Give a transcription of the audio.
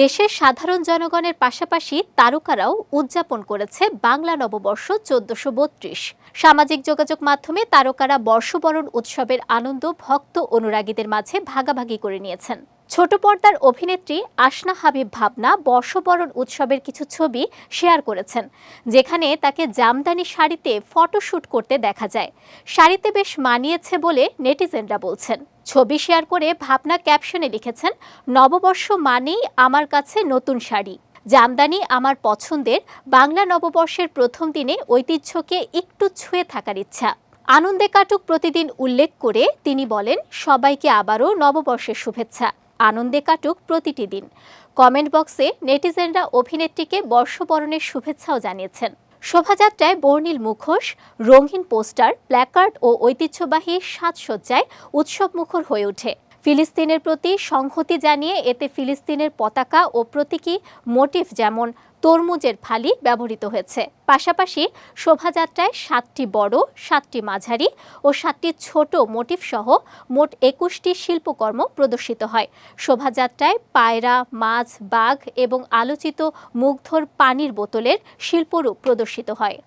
দেশের সাধারণ জনগণের পাশাপাশি তারকারাও উদযাপন করেছে বাংলা নববর্ষ চোদ্দশো বত্রিশ। সামাজিক যোগাযোগ মাধ্যমে তারকারা বর্ষবরণ উৎসবের আনন্দ, ভক্ত, অনুরাগীদের মাঝে ভাগাভাগি করে নিয়েছেন। ছোট পর্দার অভিনেত্রী আসনা হাবিব ভাবনা বর্ষবরণ উৎসবের কিছু ছবি শেয়ার করেছেন, যেখানে তাকে জামদানি শাড়িতে ফটোশ্যুট করতে দেখা যায়। শাড়িতে বেশ মানিয়েছে বলে নেটিজেনরা বলছেন। ছবি শেয়ার করে ভাবনা ক্যাপশনে লিখেছেন, নববর্ষ মানেই আমার কাছে নতুন শাড়ি। জামদানি আমার পছন্দের, বাংলা নববর্ষের প্রথম দিনে ঐতিহ্যকে একটু ছুঁয়ে থাকার ইচ্ছা। আনন্দে কাটুক প্রতিদিন উল্লেখ করে তিনি বলেন, সবাইকে আবারও নববর্ষের শুভেচ্ছা। আনন্দে কাটুক প্রতিটি দিন। কমেন্ট বক্সে নেটিজেনরা অভিনেত্রীকে বর্ষবরণের শুভেচ্ছাও জানিয়েছেন। শোভাযাত্রায় বর্ণিল মুখোশ, রঙিন পোস্টার, প্ল্যাকার্ড ও ঐতিহ্যবাহী সাজসজ্জায় উৎসবমুখর হয়ে ওঠে। ফিলিস্তিনের প্রতি সংহতি জানিয়ে এতে ফিলিস্তিনের পতাকা ও প্রতীকী মোটিফ যেমন তরমুজের ফালি ব্যবহৃত হয়েছে। পাশাপাশি শোভাযাত্রায় সাতটি বড়, সাতটি মাঝারি ও সাতটি ছোট মোটিফ সহ মোট একুশটি শিল্পকর্ম প্রদর্শিত হয়। শোভাযাত্রায় পায়রা, মাছ, বাঘ এবং আলোচিত মুগ্ধর পানির বোতলের শিল্পরূপ প্রদর্শিত হয়।